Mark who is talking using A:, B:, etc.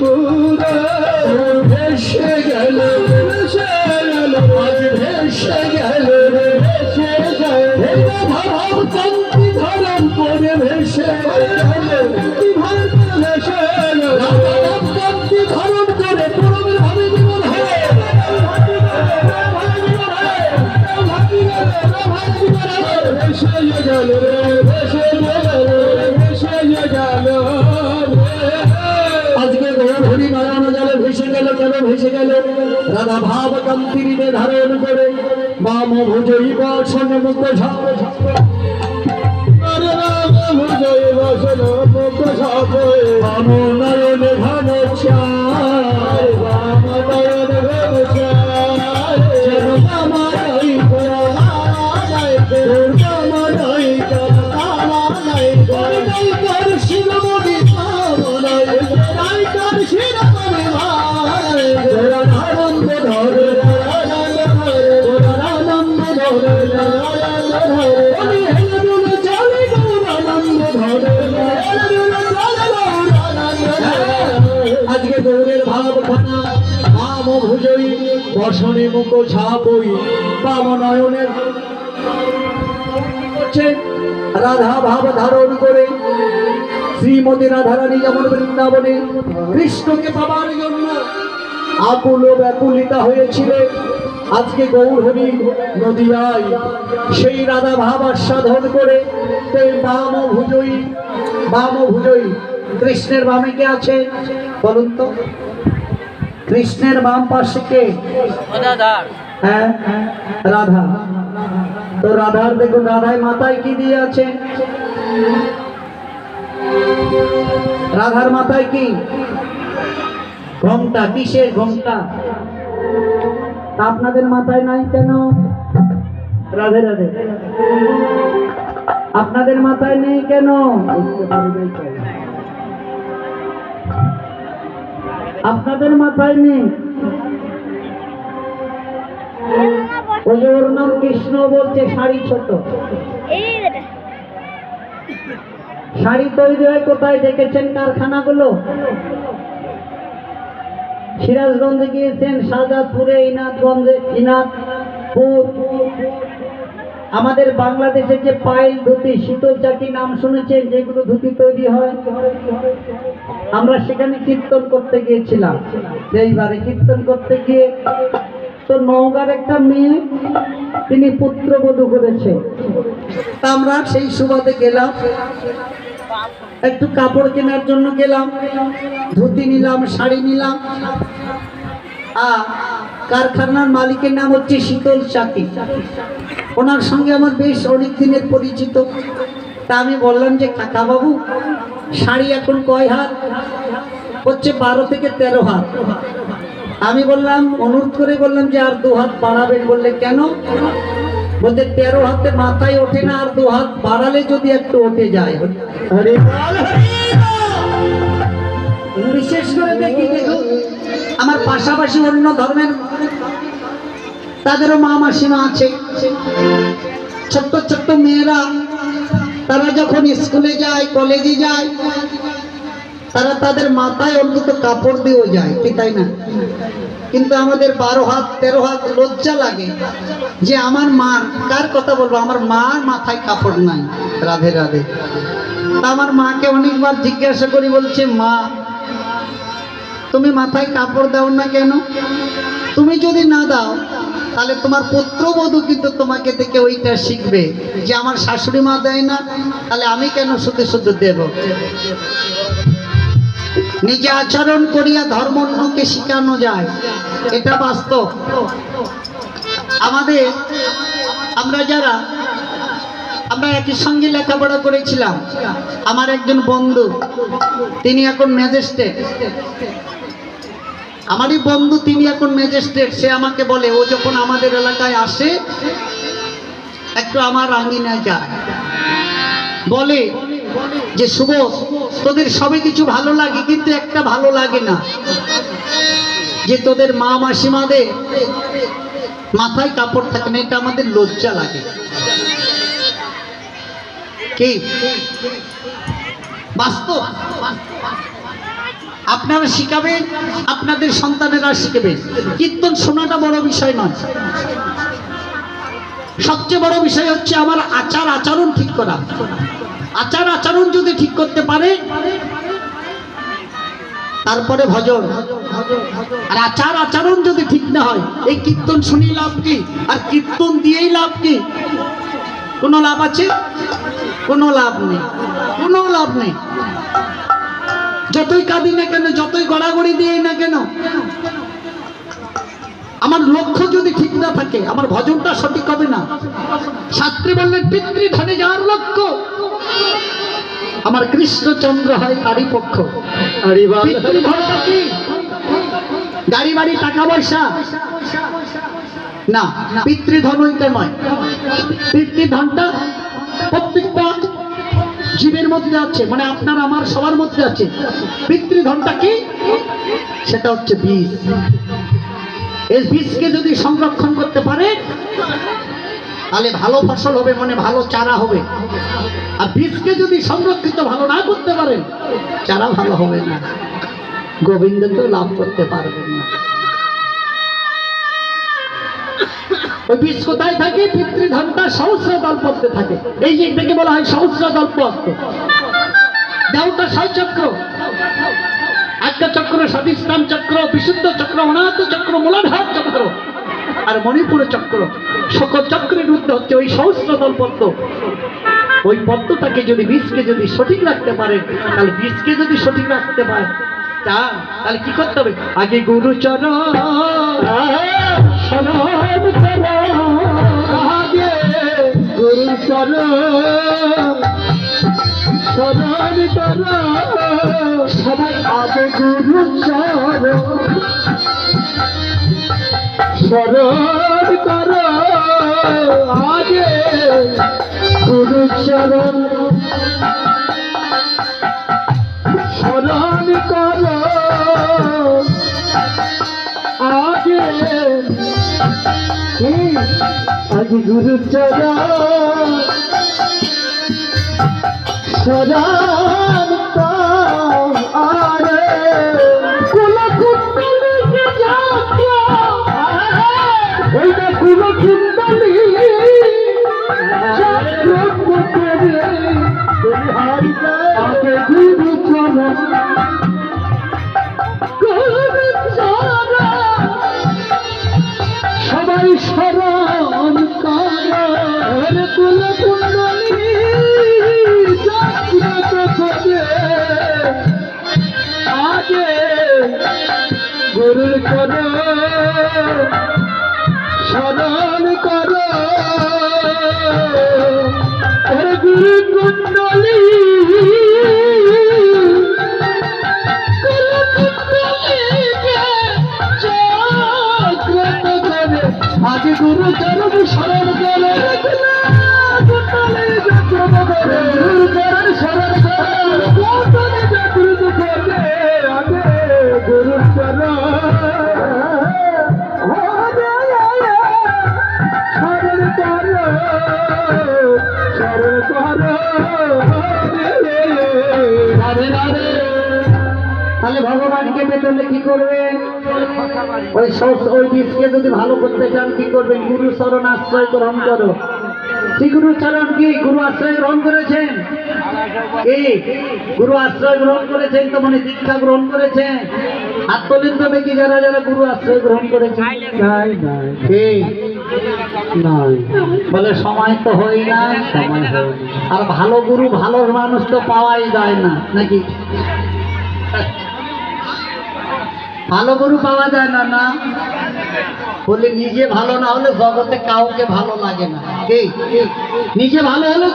A: पूरा বাম ভুজই বাসন মুখ সাপ ভুজই বসন মুখ ঝাড় বাম নয়ন ঘন চায় বসনে মুখ ছাপই বাম নয়নের রাধা ভাব ধারণ করে। শ্রীমতী রাধারানী যেমন বৃন্দাবনে কৃষ্ণকে পাবার জন্য আকুল ও ব্যাকুলিতা হয়েছিলেন, আজকে গৌরহরি নদিয়ায় সেই রাধা ভাব আস্বাদন করে বাম ভুজই বাম ভুজই কৃষ্ণের বামে কে আছে? বলুন তো। কৃষ্ণের বাম পাশে কে? হ্যাঁ রাধা। তো রাধার দেখুন রাধায় মাথায় কি দিয়ে আছে? রাধার মাথায় কি? ঘোমটা কিসের ঘোমটা? তা আপনাদের মাথায় নাই কেন? রাধে রাধে। আপনাদের মাথায় নেই কেন? আপনাদের মাথায় নেই? নাম কৃষ্ণ বলছে, শাড়ি ছোট। শাড়ি তৈরি হয় কোথায় দেখেছেন কারখানাগুলো? সিরাজগঞ্জে গিয়েছেন, শাহজাদপুরে ইনাথগঞ্জে ইনাথপুর আমাদের বাংলাদেশে যে পাইল ধুতি, শীতল চাকি নাম শুনেছেন, যেগুলো ধুতি তৈরি হয়। আমরা সেখানে কীর্তন করতে গিয়েছিলাম। সেইবারে কীর্তন করতে গিয়ে তো নওগাঁর একটা মেয়ে, তিনি পুত্রবধূ করেছে। তা আমরা সেই সুবাদে গেলাম। একটু কাপড় কেনার জন্য গেলাম, ধুতি নিলাম, শাড়ি নিলাম। আ, কারখানার মালিকের নাম হচ্ছে শীতল চাকি। ওনার সঙ্গে আমার বেশ অনেক দিনের পরিচিত। তা আমি বললাম যে কাকা বাবু শাড়ি এখন কয় হাত? হচ্ছে বারো থেকে তেরো হাত। আমি বললাম অনুরোধ করে বললাম যে আর দু হাত বাড়াবেন বললে কেন? বলতে তেরো হাতে মাথায় ওঠে না আর দু হাত বাড়ালে যদি একটু উঠে যায়। বিশেষ করে দেখি আমার পাশাপাশি অন্য ধর্মের তাদেরও মা মাসিমা আছে। ছোট্ট ছোট্ট মেয়েরা তারা যখন স্কুলে যায়, কলেজে যায়, তারা তাদের মাথায় অন্তত কাপড় দিয়েও যায়, কি তাই না? কিন্তু আমাদের বারো হাত, তেরো হাত লজ্জা লাগে যে আমার মার কার কথা বলব? আমার মার মাথায় কাপড় নাই, রাধে রাধে। আমার মাকে অনেকবার জিজ্ঞাসা করি, বলছে, মা, তুমি মাথায় কাপড় দাও না কেন? তুমি যদি না দাও তাহলে তোমার পুত্রবধূ কিন্তু তোমাকে দেখে ওইটা শিখবে যে আমার শাশুড়ি মা দেয় না, তাহলে আমি কেন শুধু শুধু দেব? নিজে আচরণ করিয়া ধর্ম অন্যকে শিখানো যায়, এটা বাস্তব। আমাদের, আমরা যারা, আমরা একই সঙ্গে লেখাপড়া করেছিলাম, আমার একজন বন্ধু, তিনি এখন ম্যাজিস্ট্রেট। আমারই বন্ধু তিনি এখন ম্যাজিস্ট্রেট, সে আমাকে বলে, ও যখন আমাদের এলাকায় আসে, একটু আমার আঙ্গিনায় যায়। বলে যে, শুভ, তোদের সবে কিছু ভালো লাগে, কিন্তু একটা ভালো লাগে না, যে তোদের মা মাসিমাদের মাথায় কাপড় থাকে না, এটা আমাদের লজ্জা লাগে। কি? বাস্তব? আপনারা শিখাবেন আপনাদের সন্তানেরা শিখবেন কীর্তন শোনাটা বড় বিষয় নয়। সবচেয়ে বড় বিষয় হচ্ছে আমার আচার আচরণ ঠিক করা। আচার আচরণ যদি ঠিক করতে পারে, তারপরে ভজন। আর আচার আচরণ যদি ঠিক না হয়, এই কীর্তন শুনি লাভ কি? আর কীর্তন দিয়েই লাভ কি? কোনো লাভ আছে? কোনো লাভ নেই। কোনো লাভ নেই। যতই কাঁদি না কেন যতই গড়াগড়ি দিই না কেন আমার লক্ষ্য যদি ঠিক না থাকে আমার ভজনটা সঠিক হবে না। শাস্ত্রী বললেন পিতৃধনে যাওয়ার লক্ষ্য আমার কৃষ্ণচন্দ্র হয় তারই পক্ষ। গাড়ি বাড়ি টাকা পয়সা? না পিতৃধন ওইটা নয়। পিতৃধনটা প্রত্যেকটা জীবের মধ্যে আছে মানে আপনার, আমার, সবার মধ্যে আছে। পিতৃধনটা কি? সেটা হচ্ছে বীজ। এই বীজকে যদি সংরক্ষণ করতে পারে, তাহলে ভালো ফসল হবে মানে ভালো চারা হবে। আর বীজকে যদি সংরক্ষিত ভালো না করতে পারেন চারা ভালো হবে না। গোবিন্দ তো লাভ করতে পারবেন না। ওই কোথায় থাকে, পিতৃধনটা সহস্র দলপত্রে থাকে। এই যে এটাকে বলা হয় সহস্র দলপত্র দেওটা ছয় চক্র। আজ্ঞা চক্র, স্বাধিষ্ঠান চক্র, বিশুদ্ধ চক্র, অনাথ চক্র, মূলাধার চক্র আর মণিপুর চক্র। সকল চক্রের ঊর্ধ্বে হচ্ছে ওই সহস্র দল পদ্ম। ওই পদ্মটাকে যদি বীজকে যদি সঠিক রাখতে পারে, তাহলে বীজকে যদি সঠিক রাখতে পারে চান তাহলে কি করতে হবে? আগে গুরু চরণ। চরণ শরণ করো সবাই আগে গুরু চরণ করো আগে গুরু চরণ শরণ করো আগে? আগে গুরু চরা শরণ গুরুর কর স্মরণ কর গুরু কুণ্ডলী ওই সস- ওই বীজকে যদি ভালো করতে চান কি করবেন? গুরু চরণ আশ্রয় গ্রহণ করো। শ্রী গুরু চরণ কি? গুরু আশ্রয় গ্রহণ করেছেন? কি? গুরু আশ্রয় গ্রহণ করেছেন তো মানে দীক্ষা গ্রহণ করেছেন? আত্মলিঙ্গ ব্যক্তি যারা যারা গুরু আশ্রয় গ্রহণ করেছেন? নাই নাই। নাই বলে সময় তো হয় না সময় হয় আর ভালো গুরু ভালো মানুষ তো পাওয়াই যায় না নাকি? ভালো গরু পাওয়া যায় না না? বলে নিজে ভালো না হলে জগতে কাউকে ভালো লাগে না। নিজে ভালো হলে